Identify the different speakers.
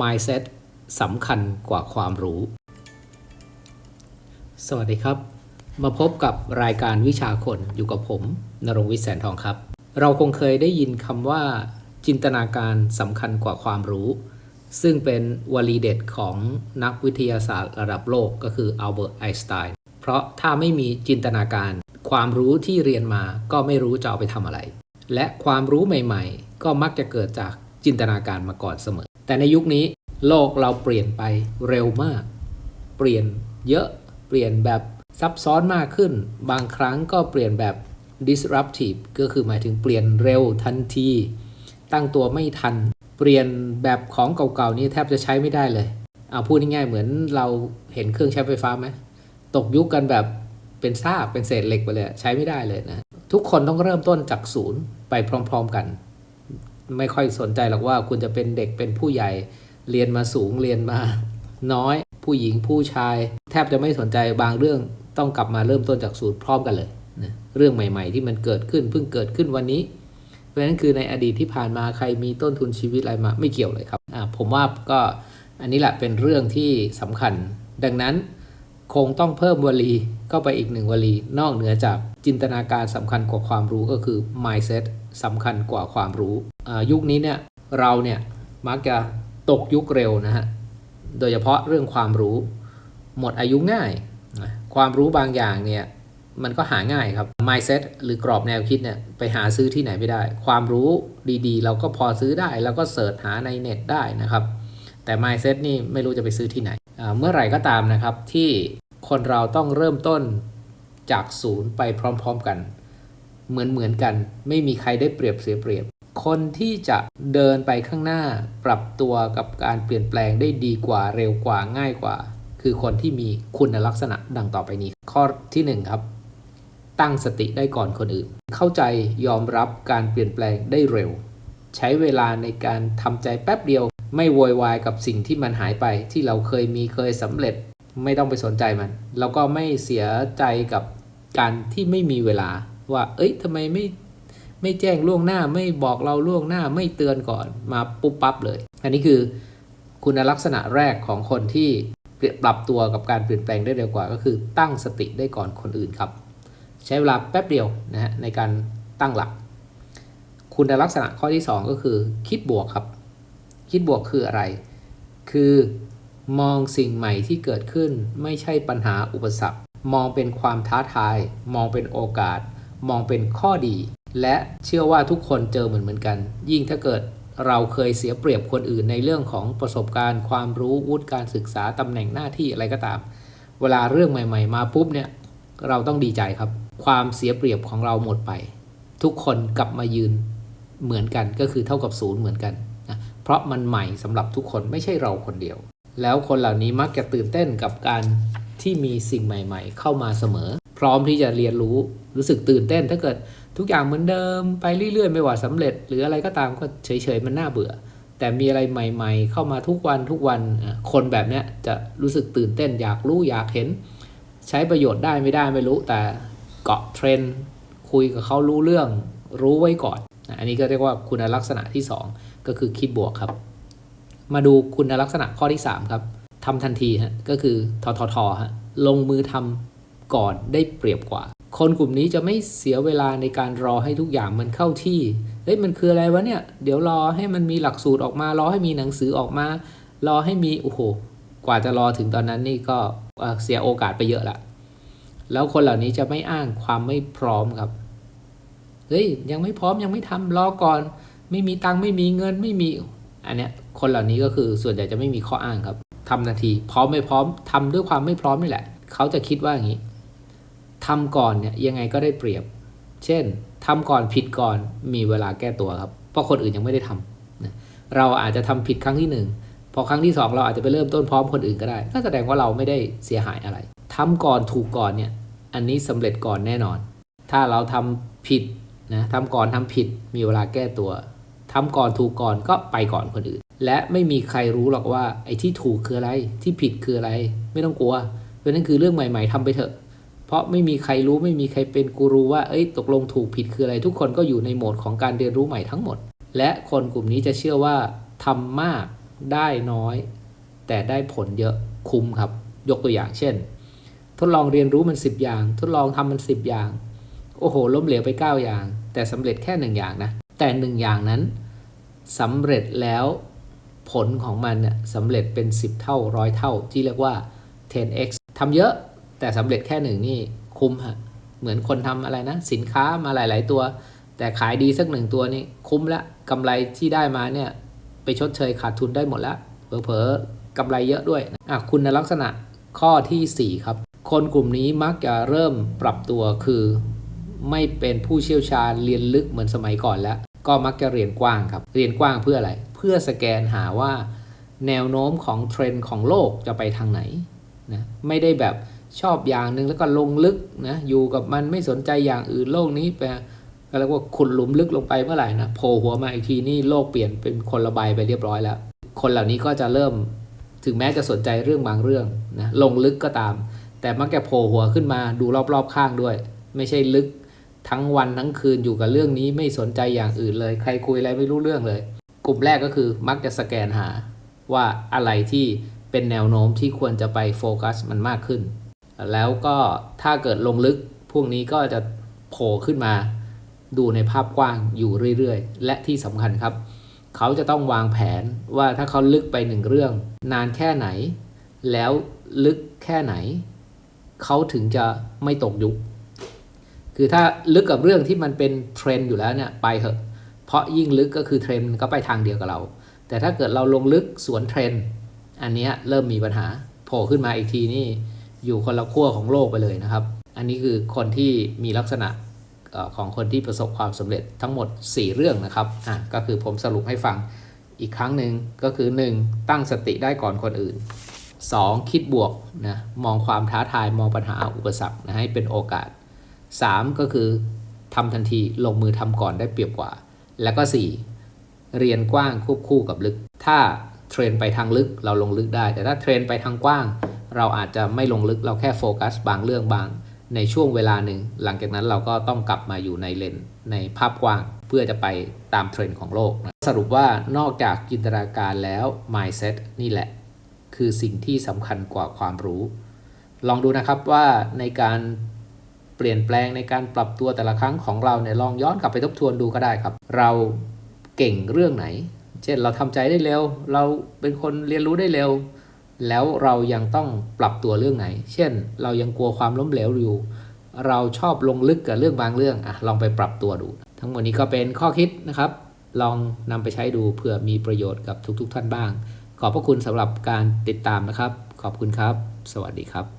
Speaker 1: mindset สำคัญกว่าความรู้ สวัสดีครับ มาพบกับรายการวิชาคนอยู่กับผมนรงวิทย์แสนทองครับ เราคงเคยได้ยินคำว่า จินตนาการสำคัญกว่าความรู้ ซึ่งเป็นวลีเด็ดของนักวิทยาศาสตร์ระดับโลกก็คืออัลเบิร์ตไอน์สไตน์เพราะถ้าไม่มีจินตนาการ ความรู้ที่เรียนมาก็ไม่รู้จะเอาไปทำอะไร และความรู้ใหม่ ๆ ก็มักจะเกิดจากจินตนาการมาก่อนเสมอ แต่ในยุคนี้โลกเราเปลี่ยนไปเร็วมาก เปลี่ยนเยอะ เปลี่ยนแบบซับซ้อนมากขึ้น บางครั้งก็เปลี่ยนแบบ disruptive ก็คือหมายถึงเปลี่ยนเร็วทันที ตั้งตัวไม่ทัน เปลี่ยนแบบของเก่าๆนี้แทบจะใช้ไม่ได้เลย เอาพูดง่ายๆเหมือนเราเห็นเครื่องใช้ไฟฟ้าไหม ตกยุคกันแบบเป็นซากเป็นเศษเหล็กไปเลย ใช้ไม่ได้เลยนะ ทุกคนต้องเริ่มต้นจากศูนย์ไปพร้อม ๆ กัน ไม่ค่อยสนใจหรอกว่าคุณจะเป็นเด็กเป็นผู้ใหญ่ เรียนมาสูงเรียนมา น้อย ผู้หญิงผู้ชาย แทบจะไม่สนใจบางเรื่องต้องกลับมาเริ่มต้นจากศูนย์พร้อมกันเลยนะเรื่องใหม่ ๆ ที่มันเกิดขึ้นเพิ่งเกิดขึ้นวันนี้ เพราะฉะนั้นคือในอดีตที่ผ่านมาใครมีต้นทุนชีวิตอะไรมาไม่เกี่ยวเลยครับผมว่าก็อันนี้แหละเป็นเรื่องที่สำคัญ ดังนั้น คงต้องเพิ่มวลีเข้าไปอีกหนึ่งวลี นอกเหนือจากจินตนาการสำคัญกว่าความรู้ก็คือ mindset สำคัญกว่าความรู้ ยุคนี้เนี่ยเราเนี่ยมักจะตกยุคเร็วนะฮะ โดยเฉพาะเรื่องความรู้ หมดอายุง่าย ความรู้บางอย่างเนี่ยมันก็หาง่ายครับ mindset หรือกรอบแนวคิดเนี่ยไปหาซื้อที่ไหนไม่ได้ ความรู้ดีๆ เราก็พอซื้อได้ แล้วก็เสิร์ชหาในเน็ตได้นะครับ แต่ mindset นี่ไม่รู้จะไปซื้อที่ไหน เมื่อไหร่ก็ตามนะครับที่คนเราต้องเริ่มต้นจากศูนย์ไปพร้อม ๆกัน เหมือนเหมือนๆกัน ไม่มีใครได้เปรียบเสียเปรียบ คนที่จะเดินไปข้างหน้าปรับตัวกับการเปลี่ยนแปลงได้ดีกว่าเร็วกว่าง่ายกว่า คือคนที่มีคุณลักษณะดังต่อไปนี้ ข้อที่หนึ่งครับตั้งสติได้ก่อนคนอื่น เข้าใจยอมรับการเปลี่ยนแปลงได้เร็ว ใช้เวลาในการทำใจแป๊บเดียว ไม่โวยวายกับสิ่งที่มันหายไปที่เราเคยมีเคยสำเร็จ ไม่ต้องไปสนใจมัน แล้วก็ไม่เสียใจกับการที่ไม่มีเวลาว่า เอ้ยทำไมไม่ไม่แจ้งล่วงหน้าไม่บอกเราล่วงหน้าไม่เตือนก่อนมาปุ๊บปั๊บเลย อันนี้คือคุณลักษณะแรกของคนที่ปลี่ยนปรับตัวกับการเปลี่ยนแปลงได้เร็วกว่า ก็คือตั้งสติได้ก่อนคนอื่นครับ ใช้เวลาแป๊บเดียวนะฮะในการตั้งหลัก คุณลักษณะข้อที่ 2 ก็คือคิดบวกครับ คิดบวกคืออะไร คือมองสิ่งใหม่ที่เกิดขึ้นไม่ใช่ปัญหาอุปสรรค มองเป็นความท้าทาย มองเป็นโอกาส มองเป็นข้อดี และเชื่อว่าทุกคนเจอเหมือนเหมือนกัน ยิ่งถ้าเกิดเราเคยเสียเปรียบคนอื่นในเรื่องของประสบการณ์ ความรู้วุฒิการศึกษาตำแหน่งหน้าที่อะไรก็ตาม เวลาเรื่องใหม่ ๆ มาปุ๊บเนี่ยเราต้องดีใจครับ ความเสียเปรียบของเราหมดไป ทุกคนกลับมายืนเหมือนกันก็คือเท่ากับศูนย์เหมือนกัน เพราะมันใหม่สำหรับทุกคนไม่ใช่เราคนเดียว แล้วคนเหล่านี้มักจะตื่นเต้นกับการที่มีสิ่งใหม่ ๆ เข้ามาเสมอ พร้อมที่จะเรียนรู้รู้สึกตื่นเต้น ถ้าเกิดทุกอย่างเหมือนเดิมไปเรื่อยๆ ไม่ว่าสำเร็จ หรืออะไรก็ตามก็เฉยๆมันน่าเบื่อ แต่มีอะไรใหม่ ๆ เข้ามาทุกวันทุกวันคนแบบนี้จะรู้สึกตื่นเต้น อยากรู้อยากเห็น ใช้ประโยชน์ได้ไม่ได้ไม่รู้แต่เกาะเทรนด์คุยกับเขารู้เรื่อง รู้ไว้ก่อน อันนี้ก็เรียกว่าคุณลักษณะที่ 2 ก็คือคิดบวกครับ มาดูคุณลักษณะข้อที่ 3 ครับทำทันทีฮะก็คือทททฮะลงมือทำก่อนได้เปรียบกว่า คนกลุ่มนี้จะไม่เสียเวลาในการรอให้ทุกอย่างมันเข้าที่เฮ้ยมันคืออะไรวะเนี่ย เดี๋ยวรอให้มันมีหลักสูตรออกมารอให้มีหนังสือออกมา รอให้มีโอ้โหกว่าจะรอถึงตอนนั้นนี่ก็เอ่อเสียโอกาสไปเยอะละแล้วคนเหล่านี้จะไม่อ้างความไม่พร้อมครับ เฮ้ยยังไม่พร้อมยังไม่ทำรอก่อน ไม่มีตังค์ไม่มีเงินไม่มี อันเนี้ยคนเหล่านี้ก็คือส่วนใหญ่จะไม่มีข้ออ้างครับทำนาทีพร้อมไม่พร้อมทำด้วยความไม่พร้อมนี่แหละ เขาจะคิดว่าอย่างนี้ทำก่อนเนี่ยยังไงก็ได้เปรียบ เช่นทำก่อนผิดก่อนมีเวลาแก้ตัวครับ เพราะคนอื่นยังไม่ได้ทำเราอาจจะทำผิดครั้งที่หนึ่งพอครั้งที่สองเราอาจจะไปเริ่มต้นพร้อมคนอื่นก็ได้ก็แสดงว่าเราไม่ได้เสียหายอะไรทำก่อนถูกก่อนเนี่ยอันนี้สำเร็จก่อนแน่นอน ถ้าเราทำผิด นะทำก่อนทำผิดมีเวลาแก้ตัวทำก่อนถูกก่อนก็ไปก่อนคนอื่น และไม่มีใครรู้หรอกว่าไอ้ที่ถูกคืออะไรที่ผิดคืออะไร ไม่ต้องกลัวเพราะนั่นคือเรื่องใหม่ ๆทำไปเถอะ เพราะไม่มีใครรู้ไม่มีใครเป็นกูรูว่าเอ้ยตกลงถูกผิดคืออะไร ทุกคนก็อยู่ในโหมดของการเรียนรู้ใหม่ทั้งหมด และคนกลุ่มนี้จะเชื่อว่าทำมากได้น้อย แต่ได้ผลเยอะคุ้มครับ ยกตัวอย่างเช่น ทดลองเรียนรู้มัน 10 อย่าง ทดลองทำมัน 10 อย่าง โอ้โห ล้มเหลวไป 9 อย่าง แต่สำเร็จแค่หนึ่งอย่างนะแต่หนึ่งอย่างนั้นสำเร็จแล้วผลของมันเนี่ยสำเร็จเป็น 10 เท่าร้อยเท่าที่เรียกว่า 10x ทำเยอะแต่สำเร็จแค่หนึ่งนี่คุ้มฮะเหมือนคนทำอะไรนะ สินค้ามาหลาย ๆ ตัว แต่ขายดีสักหนึ่งตัวนี่คุ้มละกำไรที่ได้มาเนี่ยไปชดเชยขาดทุนได้หมดล้วเผลอๆกำไรเยอะด้วยอะคุณลักษณะข้อทีสี่ 4 ครับ คนกลุ่มนี้มักจะเริ่มปรับตัวคือ ไม่เป็นผู้เชี่ยวชาญเรียนลึกเหมือนสมัยก่อนแล้ว ก็มักจะเรียนกว้างครับ เรียนกว้างเพื่ออะไร เพื่อสแกนหาว่าแนวโน้มของเทรนด์ของโลกจะไปทางไหนนะไม่ได้แบบชอบอย่างหนึ่งแล้วก็ลงลึกนะอยู่กับมันไม่สนใจอย่างอื่นโลกนี้ไปก็เรียกว่าขุดหลุมลึกลงไปเมื่อไหร่นะโผล่หัวมาอีกทีนี่โลกเปลี่ยนเป็นคนละใบไปเรียบร้อยแล้ว คนเหล่านี้ก็จะเริ่มถึงแม้จะสนใจเรื่องบางเรื่องนะลงลึกก็ตาม แต่มักจะโผล่หัวขึ้นมาดูรอบๆข้างด้วย ไม่ใช่ลึก ทั้งวันทั้งคืนอยู่กับเรื่องนี้ไม่สนใจอย่างอื่นเลย ใครคุยอะไรไม่รู้เรื่องเลย กลุ่มแรกก็คือมักจะสแกนหา ว่าอะไรที่เป็นแนวโน้มที่ควรจะไปโฟกัสมันมากขึ้น แล้วก็ถ้าเกิดลงลึกพวกนี้ก็จะโผล่ขึ้นมา ดูในภาพกว้างอยู่เรื่อยๆ และที่สำคัญครับ เขาจะต้องวางแผนว่าถ้าเขาลึกไปหนึ่งเรื่อง นานแค่ไหน แล้วลึกแค่ไหน เขาถึงจะไม่ตกยุค คือถ้าลึกกับเรื่องที่มันเป็นเทรนด์อยู่แล้วเนี่ยไปเถอะ เพราะยิ่งลึกก็คือเทรนด์มันก็ไปทางเดียวกับเรา แต่ถ้าเกิดเราลงลึกสวนเทรนด์อันนี้เริ่มมีปัญหาโผล่ขึ้นมาอีกทีนี่อยู่คนละขั้วของโลกไปเลยนะครับ อันนี้คือคนที่มีลักษณะของคนที่ประสบความสำเร็จทั้งหมด 4 เรื่องนะครับอะก็คือผมสรุปให้ฟังอีกครั้งหนึ่งก็คือ 1. ตั้งสติได้ก่อนคนอื่น 2. คิดบวกนะมองความท้าทายมองปัญหาอุปสรรคนะให้เป็นโอกาส 3. ก็คือทำทันทีลงมือทำก่อนได้เปรียบกว่า แล้วก็ 4. เรียนกว้างควบคู่กับลึก ถ้าเทรนไปทางลึกเราลงลึกได้ แต่ถ้าเทรนไปทางกว้าง เราอาจจะไม่ลงลึกเราแค่โฟกัสบางเรื่องบาง ในช่วงเวลาหนึ่ง หลังจากนั้นเราก็ต้องกลับมาอยู่ในเลนในภาพกว้าง เพื่อจะไปตามเทรนด์ของโลกนะสรุปว่านอกจากจินตนาการแล้ว mindset นี่แหละ คือสิ่งที่สำคัญกว่าความรู้ ลองดูนะครับว่าในการ เปลี่ยนแปลงในการปรับตัวแต่ละครั้งของเราเนี่ยลองย้อนกลับไปทบทวนดูก็ได้ครับ เราเก่งเรื่องไหน เช่นเราทำใจได้เร็ว เราเป็นคนเรียนรู้ได้เร็ว แล้วเรายังต้องปรับตัวเรื่องไหน เช่น เรายังกลัวความล้มเหลวอยู่ เราชอบลงลึกกับเรื่องบางเรื่องอะลองไปปรับตัวดู ทั้งหมดนี้ก็เป็นข้อคิดนะครับ ลองนำไปใช้ดูเผื่อมีประโยชน์กับทุก ๆ ท่านบ้าง ขอบพระคุณสำหรับการติดตามนะครับ ขอบคุณครับ สวัสดีครับ